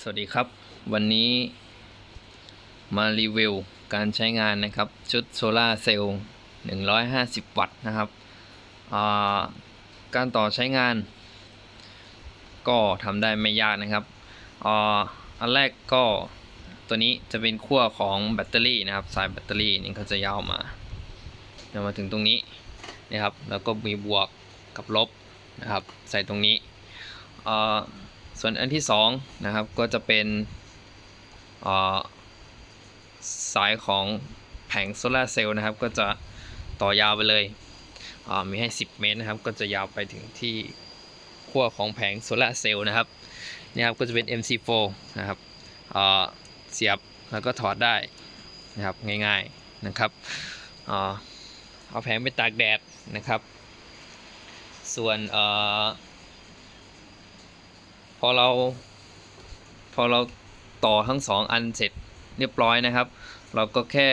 สวัสดีครับ วันนี้มารีวิวการใช้งานนะครับ ชุดโซลาเซลล์150 วัตต์นะครับาการต่อใช้งาน ก็ทำได้ไม่ยากนะครับออันแรกก็ตัวนี้จะเป็นขั้วของแบตเตอรี่นะครับ สายแบตเตอรี่นี่เขาจะยาวมาจะมาถึงตรงนี้นะครับ แล้วก็มีบวกกับลบนะครับ ใส่ตรงนี้ ส่วนอันที่สองนะครับก็จะเป็นอ่อสายของแผงโซลาเซลล์นะครับก็จะต่อยาวไปเลยอ่ามีให้ 10 เมตรนะครับ ก็จะยาวไปถึงที่ขั้วของแผงโซลาเซลล์นะครับนี่ครับก็จะเป็น MC4 นะครับอ่าเสียบแล้วก็ถอดได้นะครับง่ายๆนะครับอ่าเอาแผงไปตากแดดนะครับ ส่วนเอ่อ พอเราพอเราต่อทั้งสองอันเสร็จเรียบร้อยนะครับ เราก็แค่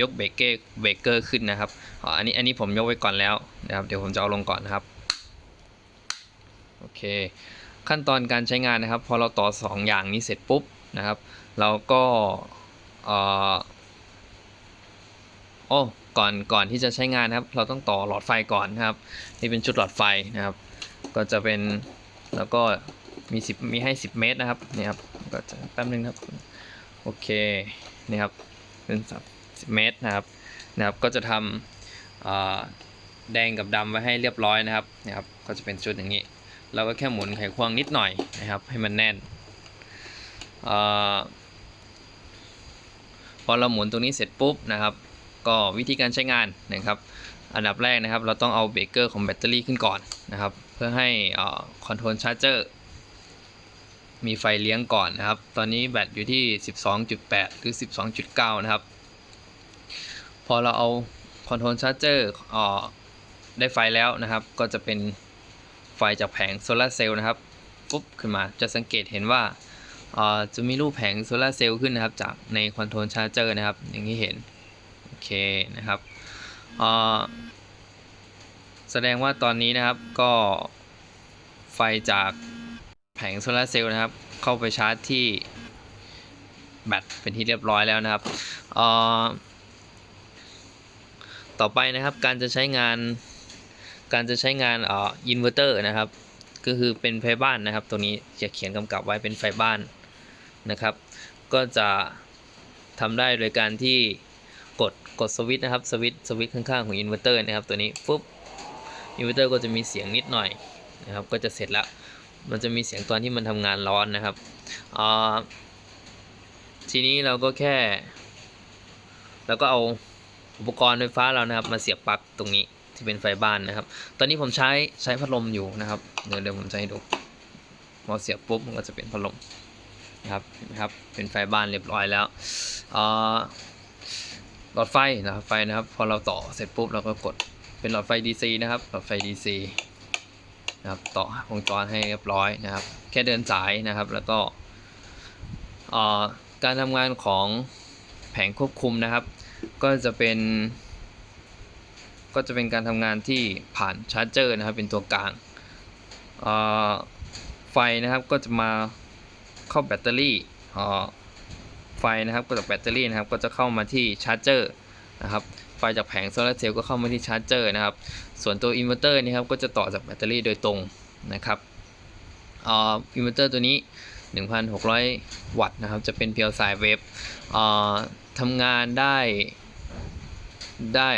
ยกเบรกเกอร์เบรกเกอร์ขึ้นนะครับอ๋ออันนี้อันนี้ผมยกไว้ก่อนแล้วนะครับเดี๋ยวผมจะเอาลงก่อนนะครับโอเคขั้นตอนการใช้งานนะครับ พอเราต่อสองอย่างนี้เสร็จปุ๊บนะครับ เราก็เอ่อโอ้ก่อนก่อนที่จะใช้งานนะครับ เราต้องต่อหลอดไฟก่อนนะครับ นี่เป็นชุดหลอดไฟนะครับ ก็จะเป็นแล้วก็ มี10มีให้10เมตรนะครับนี่ครับก็จะแป๊บนึงครับโอเคนี่ครับเป็น10เมตรนะครับนะครับก็จะทำแดงกับดำไว้ให้เรียบร้อยนะครับนี่ครับก็จะเป็นชุดอย่างนี้เราก็แค่หมุนไขควงนิดหน่อยนะครับให้มันแน่นอพอเราหมุนตรงนี้เสร็จปุ๊บนะครับ ก็วิธีการใช้งานนะครับ อันดับแรกนะครับ เราต้องเอาเบรกเกอร์ของแบตเตอรี่ขึ้นก่อนนะครับ เพื่อให้คอนโทรลชาร์จเจอร์ มีไฟเลี้ยงก่อนนะครับ ตอนนี้แบตอยู่ที่ 12.8 หรือ 12.9 นะครับ พอเราเอาคอนโทรลชาร์จเจอร์ได้ไฟแล้วนะครับ ก็จะเป็นไฟจากแผงโซลาเซลล์นะครับปุ๊บขึ้นมาจะสังเกตเห็นว่าจะมีรูปแผงโซลาเซลล์ขึ้นนะครับ จากในคอนโทรลชาร์จเจอร์นะครับ อย่างที่เห็น โอเคนะครับแสดงว่าตอนนี้นะครับก็ไฟจาก ผงโซลาเซลล์นะครับ เข้าไปชาร์จที่แบตเป็นที่เรียบร้อยแล้วนะครับต่อไปนะครับการจะใช้งานการจะใช้งานอ่ออินเวอร์เตอร์นะครับ ก็คือเป็นไฟบ้านนะครับ ตัวนี้จะเขียนกำกับไว้เป็นไฟบ้านนะครับ ก็จะทำได้โดยการที่กดกดสวิตช์นะครับสวิตช์สวิตช์ข้างๆของอินเวอร์เตอร์นะครับตัวนี้ปุ๊บอินเวอร์เตอร์ก็จะมีเสียงนิดหน่อยนะครับ ก็จะเสร็จแล้ว มันจะมีเสียงตอนที่มันทำงานร้อนนะครับทีนี้เราก็แค่ แล้วก็เอาอุปกรณ์ไฟฟ้าเรานะครับ มาเสียบปลั๊กตรงนี้ที่เป็นไฟบ้านนะครับ ตอนนี้ผมใช้ใช้พัดลมอยู่นะครับ เดี๋ยวเดี๋ยวผมจะให้ดูพอเสียบปุ๊บมันก็จะเป็นพัดลมนะครับเห็นไหมครับเป็นไฟบ้านเรียบร้อยแล้วหลอดไฟนะครับไฟนะครับ พอเราต่อเสร็จปุ๊บเราก็กดเป็นหลอดไฟ DC นะครับหลอดไฟ DC นะครับต่อวงจรให้เรียบร้อยนะครับ แค่เดินสายนะครับ แล้วก็การทำงานของแผงควบคุมนะครับ ก็จะเป็น ก็จะเป็นการทำงานที่ผ่านชาร์จเจอร์นะครับ เป็นตัวกลางไฟนะครับก็จะมาเข้าแบตเตอรี่ไฟนะครับก็จากแบตเตอรี่นะครับ ก็จะเข้ามาที่ชาร์จเจอร์นะครับ ไฟจากแผงโซลาร์เซลล์ก็เข้ามาที่ชาร์จเจอร์นะครับ ส่วนตัวอินเวอร์เตอร์นี่ครับก็จะต่อจากแบตเตอรี่โดยตรงนะครับอินเวอร์เตอร์ตัวนี้ 1,600 วัตต์นะครับ จะเป็นเพียวสายเวฟทำงานได้ได้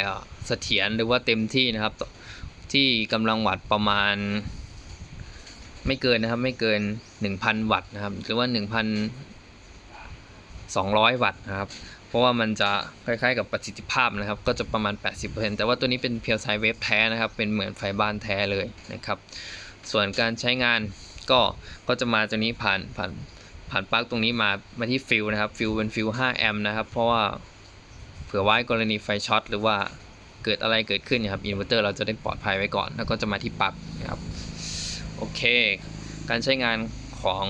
เสถียรหรือว่าเต็มที่นะครับ ที่กำลังวัตต์ประมาณไม่เกินนะครับไม่เกิน 1,000 วัตต์นะครับ หรือว่า 1,200 วัตต์นะครับ เพราะว่ามันจะคล้ายๆกับประสิทธิภาพนะครับ ก็จะประมาณ 80%แต่ว่าตัวนี้เป็นเพียวไซเวฟแท้นะครับ เป็นเหมือนไฟบ้านแท้เลยนะครับ ส่วนการใช้งานก็ก็จะมาตัวนี้ผ่านผ่านผ่านปลั๊กตรงนี้มามาที่ฟิลนะครับฟิลเป็นฟิล5แอมป์นะครับ เพราะว่าเผื่อไว้กรณีไฟช็อตหรือว่าเกิดอะไรเกิดขึ้นนะครับอินเวอร์เตอร์เราจะได้ปลอดภัยไว้ก่อน แล้วก็จะมาที่ปลั๊กนะครับ โอเค การใช้งานของ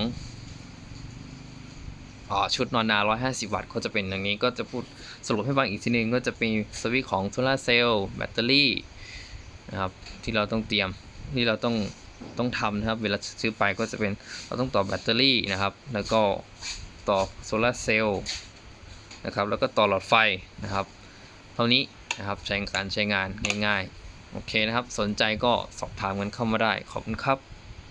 ชุดนอนนา 150 วัตต์ก็จะเป็นอย่างนี้ก็จะพูดสรุปให้ฟังอีกทีนึงก็จะเป็นสวิตช์ของโซลาเซลล์แบตเตอรี่นะครับที่เราต้องเตรียมที่เราต้องต้องทำนะครับ เวลาซื้อไปก็จะเป็นเราต้องต่อแบตเตอรี่นะครับ แล้วก็ต่อโซลาเซลล์นะครับ แล้วก็ต่อหลอดไฟนะครับ เท่านี้นะครับใช้การใช้งานง่ายๆ โอเคนะครับ สนใจก็สอบถามกันเข้ามาได้ ขอบคุณครับ